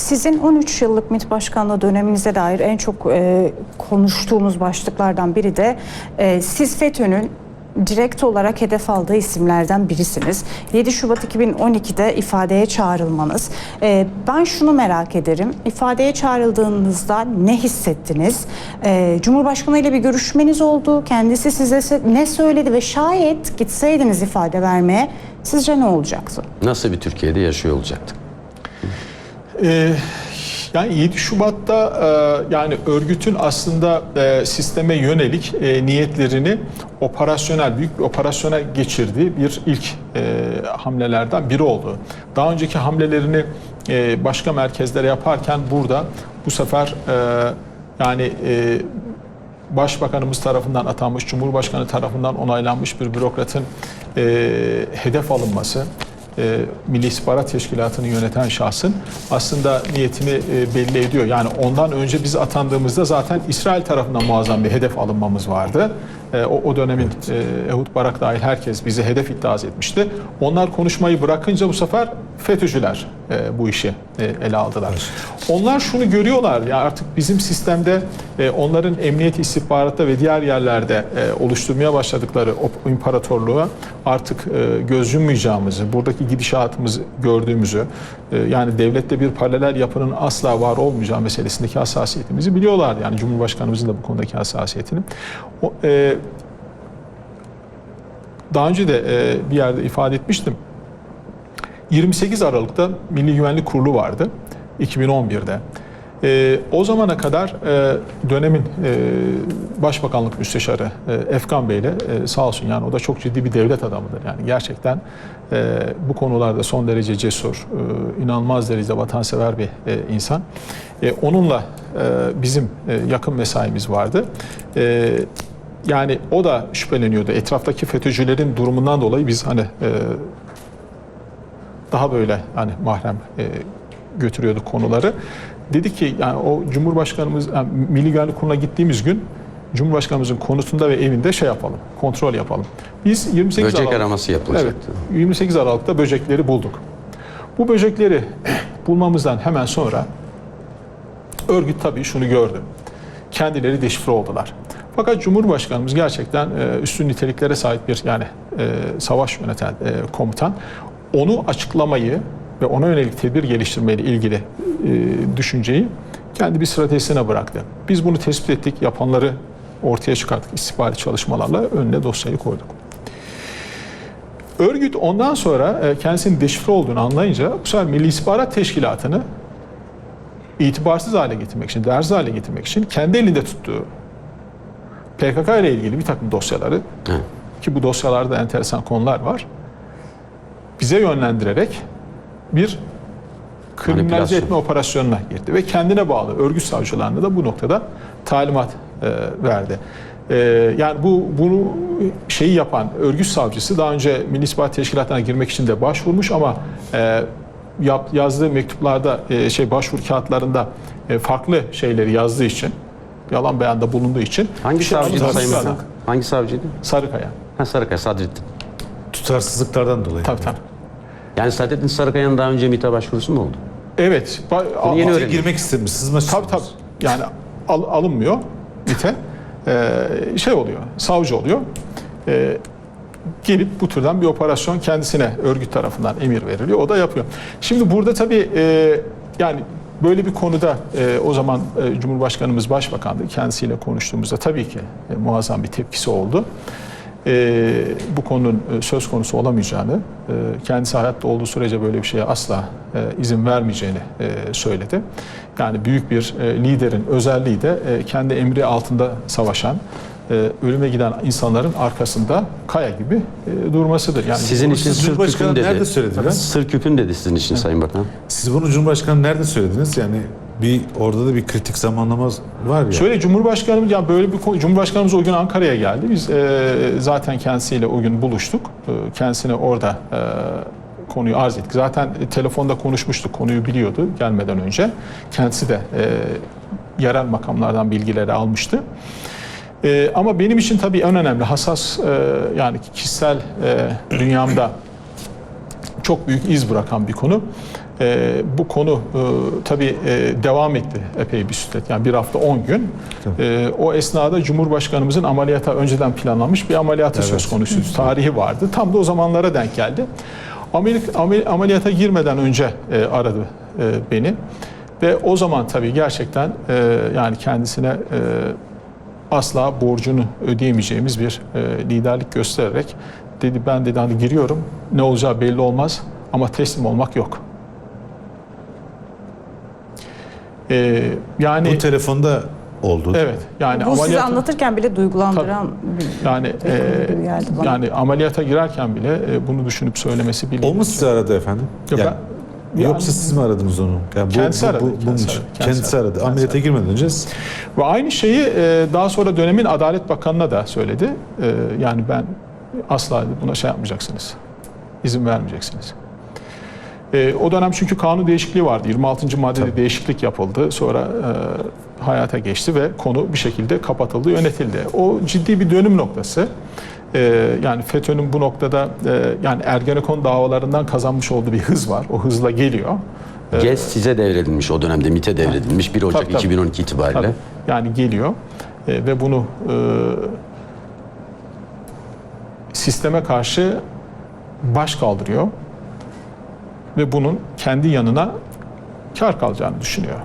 Sizin 13 yıllık MİT Başkanlığı döneminize dair en çok e, konuştuğumuz başlıklardan biri de e, siz FETÖ'nün direkt olarak hedef aldığı isimlerden birisiniz. 7 Şubat 2012'de ifadeye çağrılmanız. E, ben şunu merak ederim. İfadeye çağrıldığınızda ne hissettiniz? E, Cumhurbaşkanı ile bir görüşmeniz oldu. Kendisi size ne söyledi ve şayet gitseydiniz ifade vermeye sizce ne olacaktı? Nasıl bir Türkiye'de yaşıyor olacaktık? Ee, yani 7 Şubat'ta e, yani örgütün aslında e, sisteme yönelik e, niyetlerini operasyonel, büyük bir operasyona geçirdiği bir ilk e, hamlelerden biri oldu. Daha önceki hamlelerini e, başka merkezlere yaparken burada bu sefer e, yani e, Başbakanımız tarafından atanmış, Cumhurbaşkanı tarafından onaylanmış bir bürokratın e, hedef alınması, e, Milli İstihbarat Teşkilatı'nı yöneten şahsın aslında niyetini e, belli ediyor. Yani ondan önce biz atandığımızda zaten İsrail tarafından muazzam bir hedef alınmamız vardı. E, o, o dönemin e, Ehud Barak dahil herkes bize hedef iddiaz etmişti. Onlar konuşmayı bırakınca bu sefer FETÖ'cüler e, bu işi e, ele aldılar. Onlar şunu görüyorlar ya artık bizim sistemde e, onların emniyet istihbaratta ve diğer yerlerde e, oluşturmaya başladıkları o imparatorluğa artık e, göz yummayacağımızı, buradaki gidişatımızı gördüğümüzü, e, yani devlette bir paralel yapının asla var olmayacağı meselesindeki hassasiyetimizi biliyorlar. Yani Cumhurbaşkanımızın da bu konudaki hassasiyetini. O, e, daha önce de e, bir yerde ifade etmiştim. 28 Aralık'ta Milli Güvenlik Kurulu vardı 2011'de. Ee, o zamana kadar e, dönemin e, Başbakanlık Müsteşarı e, Efkan Bey ile e, sağ olsun yani o da çok ciddi bir devlet adamıdır. Yani gerçekten e, bu konularda son derece cesur, e, inanılmaz derecede vatansever bir e, insan. E, onunla e, bizim e, yakın mesaimiz vardı. E, yani o da şüpheleniyordu. Etraftaki FETÖ'cülerin durumundan dolayı biz hani e, daha böyle hani mahrem e, götürüyorduk konuları. Dedi ki yani o Cumhurbaşkanımız yani Milli Güvenlik Kurulu'na gittiğimiz gün Cumhurbaşkanımızın konutunda ve evinde şey yapalım, kontrol yapalım. Biz 28 Böcek Aralık, araması yapılacaktı. Evet, 28 Aralık'ta böcekleri bulduk. Bu böcekleri bulmamızdan hemen sonra örgüt tabii şunu gördü. Kendileri deşifre oldular. Fakat Cumhurbaşkanımız gerçekten e, üstün niteliklere sahip bir yani e, savaş yöneten e, komutan. Onu açıklamayı ve ona yönelik tedbir geliştirmeyle ilgili e, düşünceyi kendi bir stratejisine bıraktı. Biz bunu tespit ettik, yapanları ortaya çıkarttık istihbari çalışmalarla önüne dosyayı koyduk. Örgüt ondan sonra e, kendisinin deşifre olduğunu anlayınca bu sefer Milli İstihbarat Teşkilatı'nı itibarsız hale getirmek için, değersiz hale getirmek için kendi elinde tuttuğu PKK ile ilgili bir takım dosyaları Evet. ki bu dosyalarda enteresan konular var. Bize yönlendirerek bir kriminalize etme operasyonuna girdi ve kendine bağlı örgüt savcılarına da bu noktada talimat e, verdi. E, yani bu bunu şeyi yapan örgüt savcısı daha önce Milli İstihbarat Teşkilatı'na girmek için de başvurmuş ama e, yap, yazdığı mektuplarda e, şey başvuru kağıtlarında e, farklı şeyleri yazdığı için yalan beyanda bulunduğu için Hangi şey savcıydı. Sayın? Hangi savcıydı? Sarıkaya. Ha Sarıkaya, Sadrettin. Tutarsızlıklardan dolayı. Tabii tabii. Yani Sadrettin Sarıkaya'nın daha önce MİT'e başvurusu mu oldu? Evet. ba- Bunu yeni öğrendim. Girmek istemiş, sızma Tabii tabii. Yani al- alınmıyor MİT'e. Ee, şey oluyor, savcı oluyor. Ee, gelip bu türden bir operasyon kendisine örgüt tarafından emir veriliyor. O da yapıyor. Şimdi burada tabii e, yani böyle bir konuda e, o zaman e, Cumhurbaşkanımız Başbakandı. Kendisiyle konuştuğumuzda tabii ki e, muazzam bir tepkisi oldu. E, bu konunun e, söz konusu olamayacağını, e, kendisi hayatta olduğu sürece böyle bir şeye asla e, izin vermeyeceğini e, söyledi. Yani büyük bir e, liderin özelliği de e, kendi emri altında savaşan, e, ölüme giden insanların arkasında kaya gibi e, durmasıdır. Yani Sizin için sır küpün dedi. nerede söylediler? Sır küpün dedi sizin için Sayın Bakan. Siz bunu Cumhurbaşkanı nerede söylediniz? Yani bir orada da bir kritik zamanlama var ya. Şöyle Cumhurbaşkanımız yani böyle bir Cumhurbaşkanımız o gün Ankara'ya geldi. Biz e, zaten kendisiyle o gün buluştuk. E, kendisine orada e, konuyu arz ettik. Zaten e, telefonda konuşmuştuk. Konuyu biliyordu gelmeden önce. Kendisi de e, yerel makamlardan bilgileri almıştı. E, ama benim için tabii en önemli hassas e, yani kişisel e, dünyamda çok büyük iz bırakan bir konu. E, bu konu e, tabii e, devam etti epey bir süre. Yani bir hafta 10 gün. E, o esnada Cumhurbaşkanımızın ameliyata önceden planlanmış bir ameliyatı söz konusuydu. Tarihi vardı. Tam da o zamanlara denk geldi. Amel- ameliyata girmeden önce e, aradı e, beni. Ve o zaman tabii gerçekten e, yani kendisine e, asla borcunu ödeyemeyeceğimiz bir e, liderlik göstererek dedi ben dedi hani giriyorum ne olacağı belli olmaz ama teslim olmak yok. E, yani Bu telefonda oldu. evet yani Bu sizi ameliyata- anlatırken bile duygulandıran bir yani e, geldi bana. yani ameliyata girerken bile e, bunu düşünüp söylemesi bile O mu sizi aradı efendim? Yok, Yani- ben- Yoksa siz mi aradınız onu? Yani Kendisi aradı, bunun kendisi için. kendisi Kendisi aradı, aradı. Ameliyata girmeden önce Ve aynı şeyi e, daha sonra dönemin Adalet Bakanı'na da söyledi. E, yani ben asla buna şey yapmayacaksınız. İzin vermeyeceksiniz. E, o dönem çünkü kanun değişikliği vardı. 26. maddede değişiklik yapıldı. Sonra e, hayata geçti ve konu bir şekilde kapatıldı, yönetildi. O ciddi bir dönüm noktası. E, yani FETÖ'nün bu noktada e, yani Ergenekon davalarından kazanmış olduğu bir hız var. O hızla geliyor. GES size devredilmiş o dönemde MİT'e devredilmiş 1 Ocak Tabii, tabii. 2012 itibariyle. Tabii. Yani geliyor E, ve bunu e, sisteme karşı baş kaldırıyor ve bunun kendi yanına kar kalacağını düşünüyor.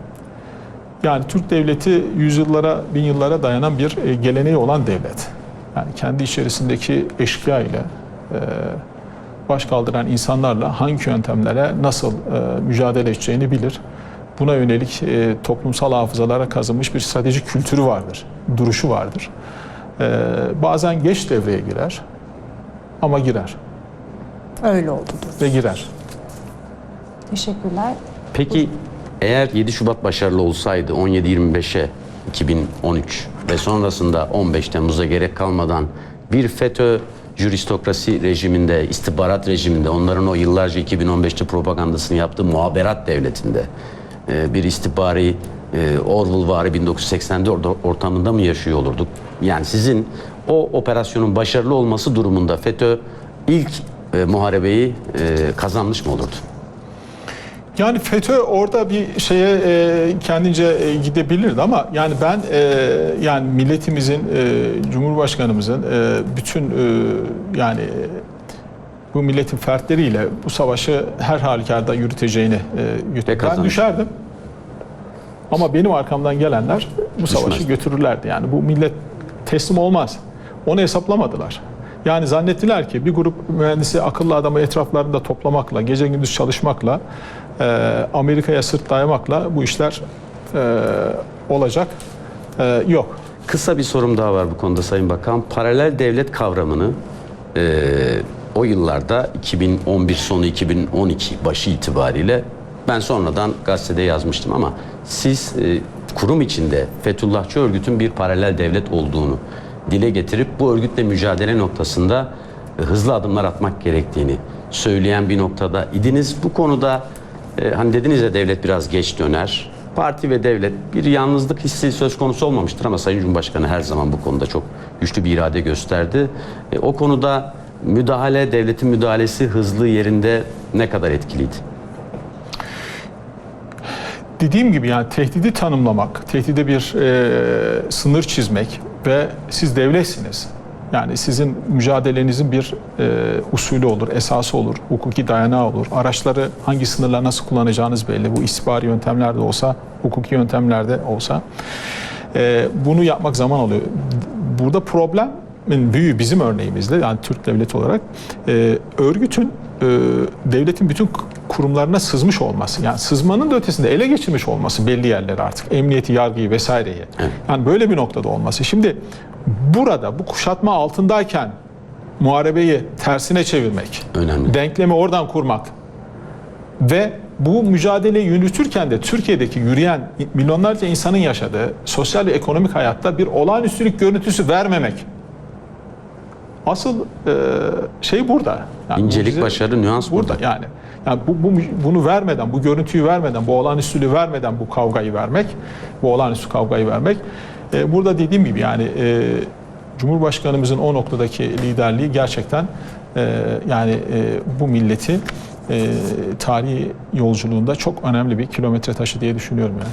Yani Türk devleti yüzyıllara, bin yıllara dayanan bir e, geleneği olan devlet. Yani kendi içerisindeki eşkıya ile e, baş kaldıran insanlarla hangi yöntemlere nasıl e, mücadele edeceğini bilir. Buna yönelik toplumsal hafızalara kazınmış bir strateji kültürü vardır, duruşu vardır. Bazen geç devreye girer ama girer öyle oldu. ve girer. Teşekkürler. Peki eğer 7 Şubat başarılı olsaydı 17-25'e 2013 ve sonrasında 15 Temmuz'a gerek kalmadan bir FETÖ juristokrasi rejiminde, istihbarat rejiminde, onların o yıllarca 2015'te propagandasını yaptığı muhaberat devletinde e, bir istihbari e, Orwellvari 1984 or- ortamında mı yaşıyor olurduk? Yani sizin o operasyonun başarılı olması durumunda FETÖ ilk e, muharebeyi kazanmış mı olurdu? Yani FETÖ orada bir şeye e, kendince e, gidebilirdi ama yani ben e, yani milletimizin, e, Cumhurbaşkanımızın e, bütün e, yani bu milletin fertleriyle bu savaşı her halükarda yürüteceğini e, götür- Ben düşerdim. Ama benim arkamdan gelenler bu savaşı Düşmez. götürürlerdi. Yani bu millet teslim olmaz. Onu hesaplamadılar. Yani zannettiler ki bir grup mühendisi akıllı adamı etraflarında toplamakla, gece gündüz çalışmakla, e, Amerika'ya sırt dayamakla bu işler e, olacak. E, yok. Kısa bir sorum daha var bu konuda Sayın Bakan. Paralel devlet kavramını e, o yıllarda 2011 sonu 2012 başı itibariyle ben sonradan gazetede yazmıştım ama siz e, kurum içinde Fethullahçı örgütün bir paralel devlet olduğunu dile getirip bu örgütle mücadele noktasında e, hızlı adımlar atmak gerektiğini söyleyen bir noktada idiniz. Bu konuda e, hani dediniz ya devlet biraz geç döner. Parti ve devlet bir yalnızlık hissi söz konusu olmamıştır ama Sayın Cumhurbaşkanı her zaman bu konuda çok güçlü bir irade gösterdi. E, o konuda müdahale, devletin müdahalesi hızlı yerinde ne kadar etkiliydi? Dediğim gibi yani tehdidi tanımlamak, tehdide bir e, sınır çizmek ve siz devletsiniz. Yani sizin mücadelenizin bir e, usulü olur, esası olur, hukuki dayanağı olur. Araçları hangi sınırla nasıl kullanacağınız belli. Bu istihbari yöntemlerde olsa, hukuki yöntemlerde olsa. E, bunu yapmak zaman alıyor. Burada problemin büyüğü bizim örneğimizde yani Türk devleti olarak e, örgütün e, devletin bütün kurumlarına sızmış olması. Yani sızmanın da ötesinde ele geçirmiş olması belli yerleri artık. Emniyeti, yargıyı vesaireyi. Yani böyle bir noktada olması. Şimdi burada bu kuşatma altındayken muharebeyi tersine çevirmek, Önemli. denklemi oradan kurmak ve bu mücadeleyi yürütürken de Türkiye'deki yürüyen milyonlarca insanın yaşadığı sosyal ve ekonomik hayatta bir olağanüstülük görüntüsü vermemek. Asıl e, şey burada. Yani İncelik, mucize başarı, nüans burada. burada. Yani yani bu, bu bunu vermeden, bu görüntüyü vermeden, bu olağanüstülüğü vermeden bu kavgayı vermek, bu olağanüstü kavgayı vermek. e, burada dediğim gibi yani e, Cumhurbaşkanımızın o noktadaki liderliği gerçekten e, yani e, bu milleti e, tarihi yolculuğunda çok önemli bir kilometre taşı diye düşünüyorum yani.